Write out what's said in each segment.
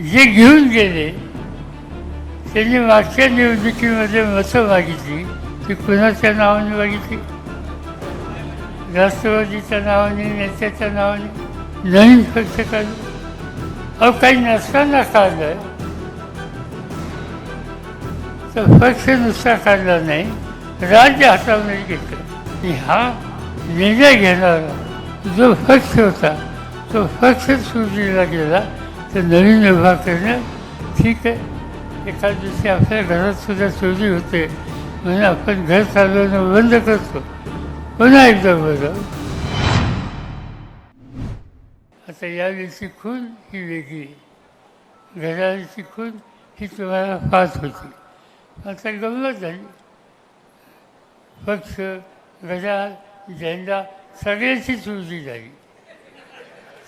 जे घेऊन गेले त्यांनी मागच्या निवडणुकीमध्ये मतं मागितली. ती कुणाच्या नावाने मागितली? राष्ट्रवादीच्या नावाने नेत्याच्या नावाने नवीन पक्ष काढलं अहो काही नसताना काढलं तर पक्ष नुसता काढला नाही. राज्य हातामध्ये घेतलं. की हा निर्णय घेणारा जो पक्ष होता तो पक्ष सुटलेला गेला. तर नवीन उभा करणं ठीक आहे. एखाद दिवशी आपल्या घरात सुद्धा चोरी होते. म्हणून आपण घर चालवणं बंद करतो. पुन्हा एकदा बरं आता या दिवशी खून ही वेगळी. घराची खून ही तुम्हाला फास होती. आता गंमत झाली. पक्ष गजा झेंडा सगळ्याची चोरी झाली.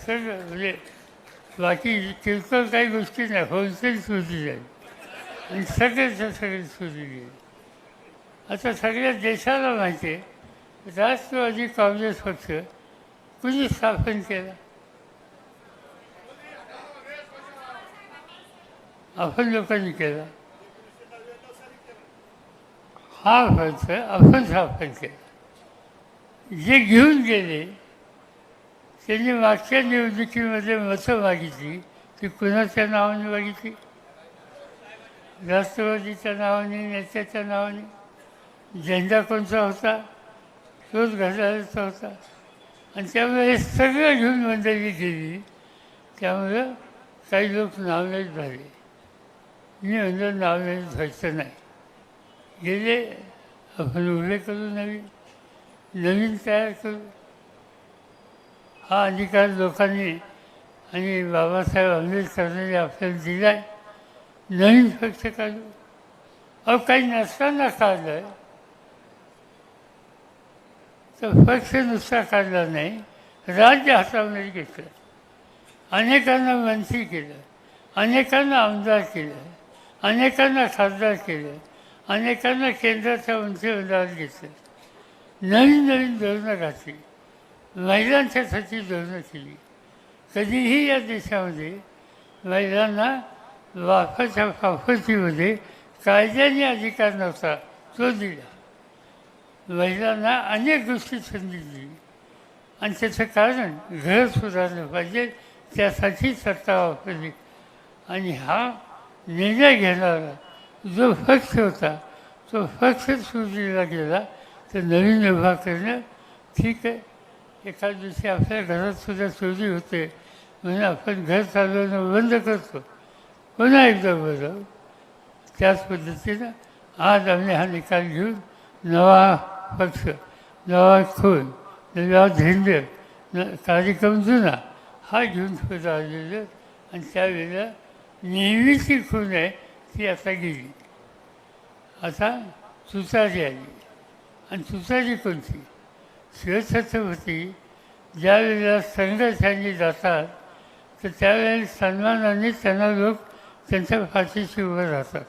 सगळं म्हणजे बाकी किरकोळ काही गोष्टी नाही. होलसेल सुरू जाईल आणि सगळ्याच्या सगळे सुरू जाईल आता सगळ्या देशाला माहिती आहे राष्ट्रवादी काँग्रेस पक्ष कुणी स्थापन केला? आपण लोकांनी केला. हा पक्ष आपण स्थापन केला. जे घेऊन गेले त्यांनी मागच्या निवडणुकीमध्ये मतं मागितली ती कुणाच्या नावाने मागितली? राष्ट्रवादीच्या नावाने नेत्याच्या नावाने? झेंडा कोणता होता? तोच घालायचा होता. आणि त्यामुळे हे सगळं घेऊन मंडळी गेली. त्यामुळं काही लोक नावलेच झाले मी म्हणलं नावलेच व्हायचं नाही. गेले आपण उभे करू नवीन नवीन तयार करू. हा अधिकार लोकांनी आणि बाबासाहेब आंबेडकरांनी आपल्याला दिला आहे नवीन पक्ष काढू अहो काही नसताना काढलं तर पक्ष नुसता काढला नाही. राज्य हातामध्ये घेतलं. अनेकांना मंत्री केलं. अनेकांना आमदार केलं. अनेकांना खासदार केलं. अनेकांना केंद्राच्या मंत्रिमंडळात घेतलं. नवीन नवीन धोरणं घातली. महिलांच्यासाठी धोरणं केली. कधीही या देशामध्ये महिलांना वाफाच्या फाफतीमध्ये कायद्याने अधिकार नव्हता तो दिला. महिलांना अनेक गोष्टी संधी दिली. आणि त्याचं कारण घर सुधारलं पाहिजे त्यासाठी सत्ता वापरली. आणि हा निर्णय घेणारा जो पक्ष होता तो पक्ष सुटलेला गेला तर नवीन उभा करणं ठीक आहे. एका दिवशी आपल्या घरात सुद्धा चोरी होते म्हणून आपण घर चालवणं बंद करतो. पुन्हा एकदा बरं त्याच पद्धतीनं आज आम्ही हा निकाल घेऊन नवा पक्ष नवा खून नवा झेंडे न कार्यक्रम जुना हा घेऊन सुद्धा आलेलं आणि त्यावेळेला नेहमीची खून आहे ती आता गेली. आता तुतारी आली. आणि तुतारी कोणती? शिवछत्रपती ज्या वेळेला संघर्षांनी जातात तर त्यावेळेला सन्मानाने त्यांना लोक त्यांच्या फाशीशी उभं राहतात.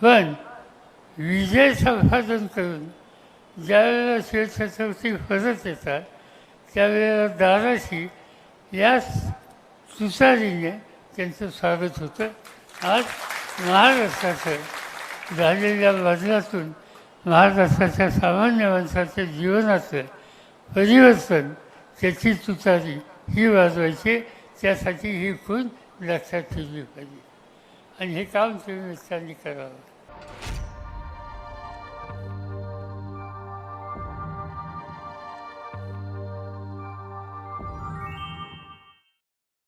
पण विजय संपादन करून ज्यावेळेला शिवछत्रपती परत येतात त्यावेळेला दाराशी या तुसारीने त्यांचं स्वागत होतं. आज महाराष्ट्राचं झालेल्या बदलातून महाराष्ट्राच्या सामान्य माणसाच्या जीवनाचं परिवर्तन त्याची तुतारी ही वाजवायची त्यासाठी ही खून लक्षात ठेवली पाहिजे. आणि हे काम तुम्ही मित्रांनी करावं.